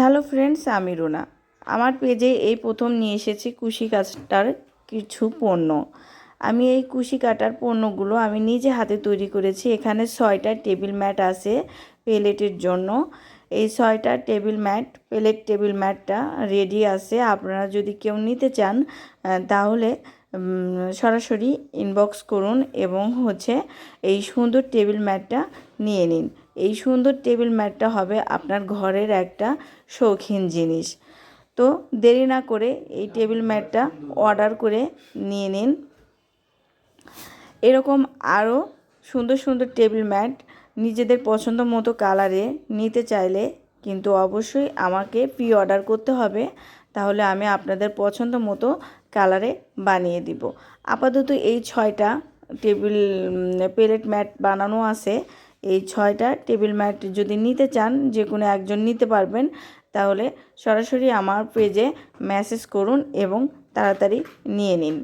Hello friends, আমি রুনা। আমার পেজে এই প্রথম নিয়ে এসেছি কুশি কাটার কিছু পণ্য। আমি এই কুশি কাটার পণ্যগুলো আমি নিজে হাতে তৈরি করেছি। এখানে ছয়টা টেবিল ম্যাট আছে প্লেটের জন্য। এই ছয়টা টেবিল ম্যাট, প্লেট টেবিল ম্যাটটা রেডি আছে। আপনারা যদি কেউ নিতে চান তাহলে সরাসরি ইনবক্স করুন এবং হচ্ছে এই সুন্দর টেবিল ম্যাটটা নিয়ে নিন। এই সুন্দর টেবিল ম্যাটটা হবে আপনার ঘরের একটা শৌখিন জিনিস। তো দেরি না করে এই টেবিল ম্যাটটা অর্ডার করে নিয়ে নিন। এরকম আরও সুন্দর সুন্দর টেবিল ম্যাট নিজেদের পছন্দ মতো কালারে নিতে চাইলে কিন্তু অবশ্যই আমাকে প্রি অর্ডার করতে হবে। তাহলে আমি আপনাদের পছন্দ মতো কালারে বানিয়ে দিব। আপাতত এই ছয়টা টেবিল প্লেট ম্যাট বানানো আছে। এই ছয়টা টেবিল ম্যাট যদি নিতে চান যে কোনো একজন নিতে পারবেন, তাহলে সরাসরি আমার পেজে মেসেজ করুন এবং তাড়াতাড়ি নিয়ে নিন।